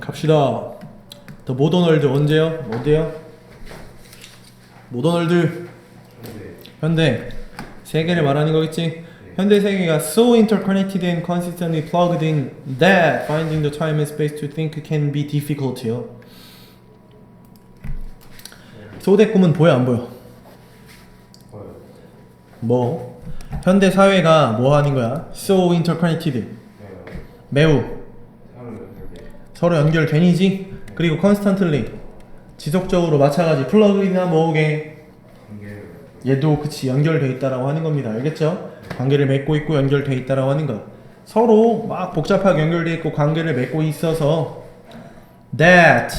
갑시다. 더 모더널드 언제요? 어디요? 모더널드 현대 세계를 말하는 거겠지. 현대 세계가 so interconnected and consistently plugged in that finding the time and space to think can be difficult요. 소대 꿈은 보여 안 보여? 뭐 현대 사회가 뭐 하는 거야? so interconnected 네. 매우. 서로 연결되니지 그리고 constantly 지속적으로 마찬가지 플러그인이나 관계를 얘도 그치 연결돼 있다라고 하는 겁니다 알겠죠? 관계를 맺고 있고 연결돼 있다라고 하는 거 서로 막 복잡하게 연결돼 있고 관계를 맺고 있어서 that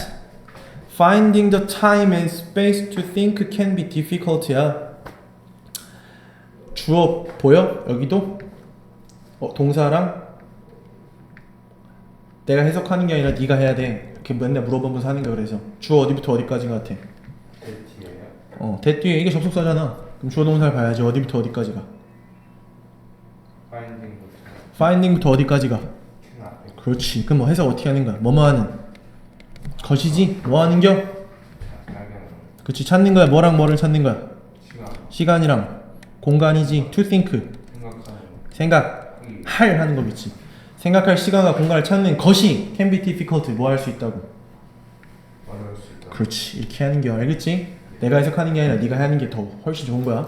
finding the time and space to think can be difficult야 주어 보여? 여기도? 어, 동사랑 내가 해석하는 게 아니라 네가 해야 돼 이렇게 맨날 물어보면서 하는 거 그래서 주어 어디부터 어디까지 같아? 제 뒤에요. 어, 대 뒤에 이게 접속사잖아. 그럼 주어 동사를 봐야지. 어디부터 어디까지가? 파인딩부터 finding부터 어디까지가? 앞에 그렇지. 그럼 뭐 해석 어떻게 하는 거야? 뭐뭐 하는? 것이지? 뭐 하는 겨? 발견 그렇지. 찾는 거야. 뭐랑 뭐를 찾는 거야? 시간 시간이랑 공간이지. to think. 생각하는 생각. 하기 할 하는 거겠지. 생각할 시간과 공간을 찾는 것이 can be difficult. 뭐 할 수 있다고. 어려울 수 있다. 그렇지. 이렇게 하는 게 알겠지? 내가 해석하는 게 아니라 네가 하는 게 더 훨씬 좋은 거야.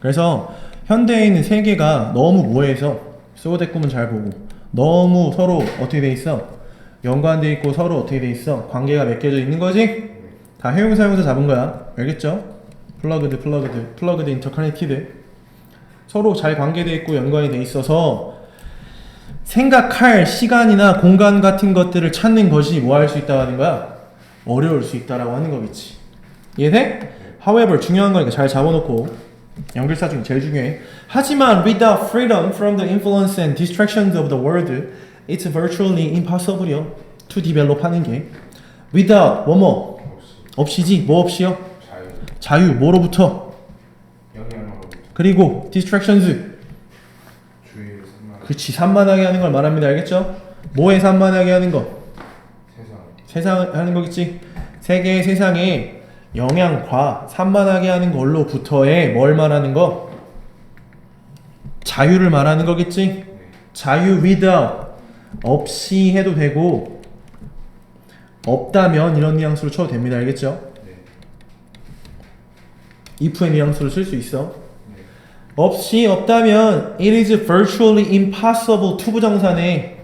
그래서 현대에 있는 세계가 너무 모해서 소대 꿈은 잘 보고 너무 서로 어떻게 돼 있어? 연관돼 있고 서로 어떻게 돼 있어? 관계가 맺혀져 있는 거지? 다 해용 사용사 잡은 거야. 알겠죠? 플러그드 플러그드 플러그드 인터커넥티드 서로 잘 관계돼 있고 연관이 돼 있어서 생각할 시간이나 공간 같은 것들을 찾는 것이 뭐 할 수 있다고 하는 거야? 어려울 수 있다라고 하는 거겠지. 이해돼? However 중요한 거니까 잘 잡아놓고 연결사 중에 제일 중요해. 하지만 without freedom from the influence and distractions of the world, it's virtually impossible요. To develop 하는 게 without 뭐뭐 없이 없이지 뭐 없이요? 자유 자유 뭐로부터 영향으로부터 그리고 distractions 그치 산만하게 하는 걸 말합니다. 알겠죠? 뭐에 산만하게 하는 거? 세상 세상 하는 거겠지. 세계 세상에 영향과 산만하게 하는 걸로부터의 뭘 말하는 거? 자유를 말하는 거겠지. 네. 자유 without 없이 해도 되고 없다면 이런 뉘앙스로 쳐도 됩니다. 알겠죠? 네. if의 뉘앙스로 쓸 수 있어. 네. 없이 없다면 it is virtually impossible 투부정사네.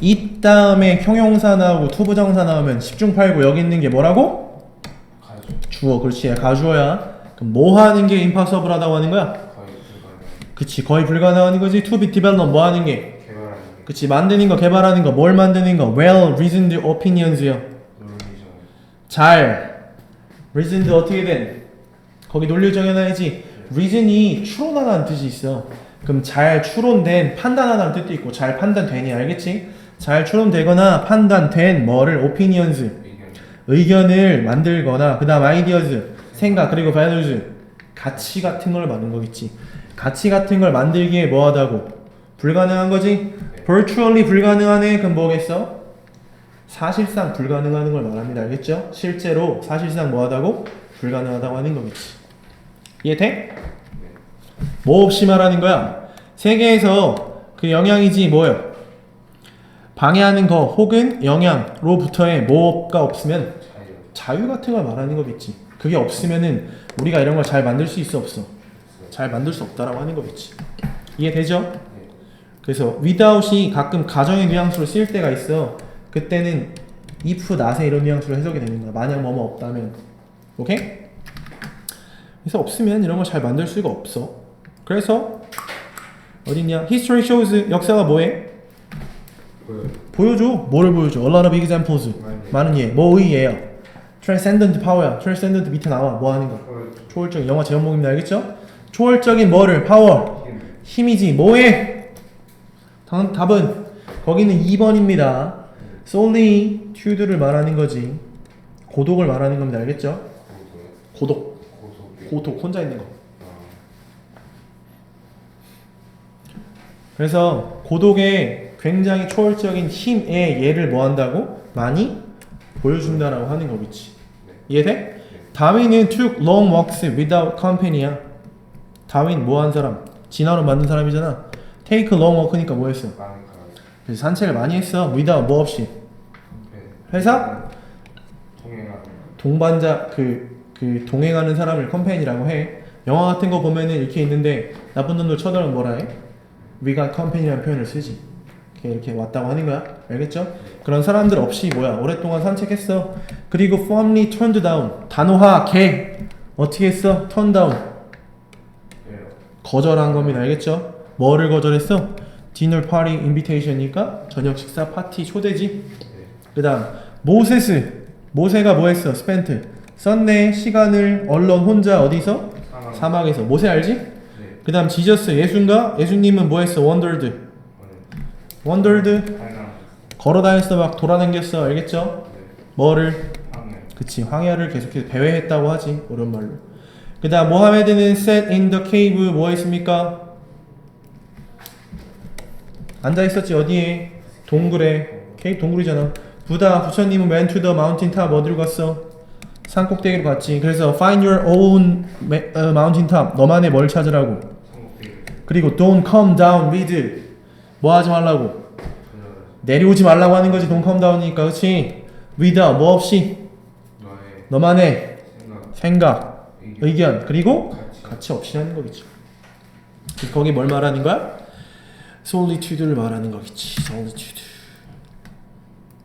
이 다음에 형용사 나오고 투부정사 나오면 10중 8구 여기 있는 게 뭐라고? 가주 주어 그렇지 가주어야 그럼 뭐 하는 게 impossible 하다고 하는 거야? 거의 불가능 그치 거의 불가능한 거지 to be developed 뭐 하는 게? 개발하는 게 그치 만드는 거 개발하는 거 뭘 만드는 거 well reasoned opinions요 논리적 잘 reasoned 어떻게 된? 거기 논리 정해놔야지 reason이 추론하다는 뜻이 있어. 그럼 잘 추론된 판단하다는 뜻도 있고 잘 판단되니 알겠지? 잘 추론되거나 판단된 뭐를? opinions. 의견 의견을 만들거나 그 다음 ideas 생각 그리고 values. 가치 같은 걸 말하는 거겠지. 가치 같은 걸 만들기에 뭐하다고? 불가능한 거지? virtually 불가능하네. 그럼 뭐겠어? 사실상 불가능하는 걸 말합니다. 알겠죠? 실제로 사실상 뭐하다고? 불가능하다고 하는 거겠지 이해돼 네. 뭐 없이 말하는 거야 세계에서 그 영향이지 뭐요 방해하는 거 혹은 영향로부터의 뭐가 없으면 자유 같은 걸 말하는 거겠지. 그게 없으면은 우리가 이런 걸 잘 만들 수 있어 없어? 잘 만들 수 없다라고 하는 거겠지. 이해되죠? 네. 그래서 without이 가끔 가정의 뉘앙스로 쓰일 때가 있어. 그때는 if, not에 이런 뉘앙스로 해석이 되는 거야. 만약 뭐뭐 없다면. 오케이? 그래서 없으면 이런 걸 잘 만들 수가 없어. 그래서 어딨냐? History shows 역사가 뭐해? 보여 보여줘. 뭐를 보여줘? A lot of examples. 많은 예. 뭐의 예요? Transcendent power야. Transcendent 밑에 나와. 뭐 하는 거? 헐 초월적인 영화 제목입니다. 알겠죠? 초월적인 뭐를? 파워. 힘 힘이지. 뭐해? 당, 답은 거기는 2번입니다. solitude를 말하는 거지. 고독을 말하는 겁니다. 알겠죠? 고독. 고독 혼자 있는 거. 아, 그래서 고독의 굉장히 초월적인 힘의 예를 뭐 한다고? 많이 보여준다라고 하는 거겠지. 이해돼? 다윈은 took long walks without company야. 다윈 뭐 한 사람? 진화로 만든 사람이잖아. take a long walk니까 뭐 했어? 그래서 산책을 많이 했어. without 뭐 없이. 회사? 동행하는 동반자 그, 그 동행하는 사람을 컴페니라고 해. 영화 같은 거 보면은 이렇게 있는데 나쁜 놈들 쳐들면 뭐라 해? Got company라는 표현을 쓰지. 이렇게, 이렇게 왔다고 하는 거야. 알겠죠? 그런 사람들 없이 뭐야? 오랫동안 산책했어. 그리고 firmly turned down. 단호하게 어떻게 했어? turn down. 거절한 겁니다. 알겠죠? 뭐를 거절했어? 디너 파티 인비테이션이니까 저녁 식사 파티 초대지. 네. 그다음 모세스 모세가 뭐 했어? 스펜트 썼네 시간을 언론 혼자 어디서? 상황. 사막에서 모세 알지? 네. 그 다음 지저스 예수인가? 예수님은 뭐 했어? 원더드 오늘 원더드 다양한 걸어 다녔어 막 돌아다녔어 알겠죠? 네. 뭐를. 그치 황야를 계속해서 배회했다고 하지 오랜말로 그 다음 모하메드는 sat in the cave 뭐 했습니까? 앉아 있었지 어디에? 동굴에 케이프 동굴이잖아 부다 부처님은 went to the mountain top 어디로 갔어? 산 꼭대기로 갔지 그래서 find your own 어, mountain top 너만의 뭘 찾으라고. 그리고 don't come down with 뭐 하지 말라고 내려오지 말라고 하는 거지 don't come down이니까 그치 without 뭐 없이 너만의 생각, 의견, 그리고 가치. 없이 하는. 그래서 거기 뭘 말하는 거야? 솔리튜드를 말하는 거겠지. 솔리튜드.